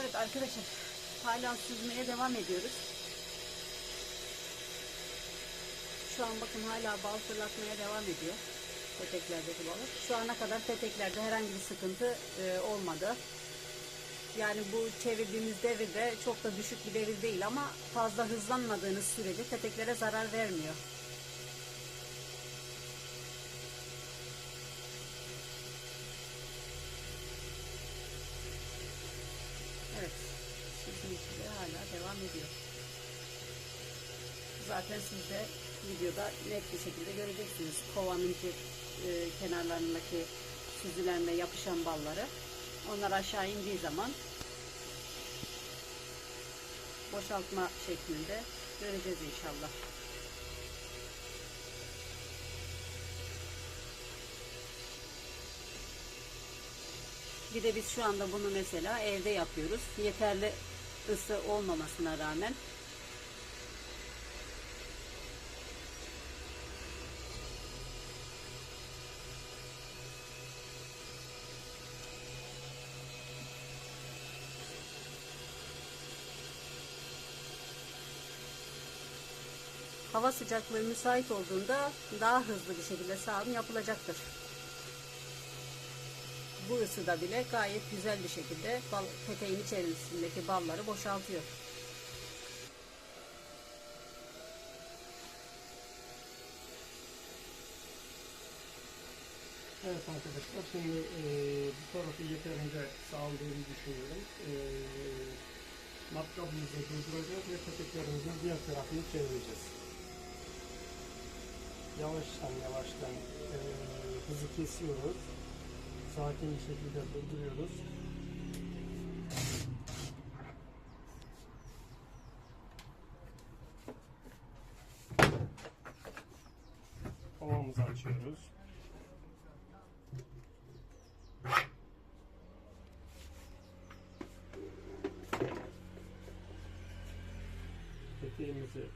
Evet arkadaşlar hala süzmeye devam ediyoruz. Şu an bakın hala bal fırlatmaya devam ediyor. Peteklerdeki balık. Şu ana kadar peteklerde herhangi bir sıkıntı e, olmadı. Yani bu çevirdiğimiz devirde çok da düşük bir devir değil ama fazla hızlanmadığınız sürece peteklere zarar vermiyor. Evet. Süzme işleri hala devam ediyor. Zaten siz de videoda net bir şekilde göreceksiniz. Kovanın ce- e, kenarlarındaki süzülen ve yapışan balları. Onlar aşağı indiği zaman boşaltma şeklinde göreceğiz inşallah. Bir de biz şu anda bunu mesela evde yapıyoruz. Yeterli ısı olmamasına rağmen hava sıcaklığı müsait olduğunda daha hızlı bir şekilde sağım yapılacaktır. Bu ısıda bile gayet güzel bir şekilde bal, peteğin içerisindeki balları boşaltıyor. Evet arkadaşlar şimdi e, bu tarafı yeterince sağladığını düşünüyorum. E, matkabımızı durduracağız ve peteklerimizin diğer tarafını çevireceğiz. Yavaştan yavaştan e, hızı kesiyoruz. Sakin bir şekilde durduruyoruz. Kovamızı açıyoruz. Peteğimizi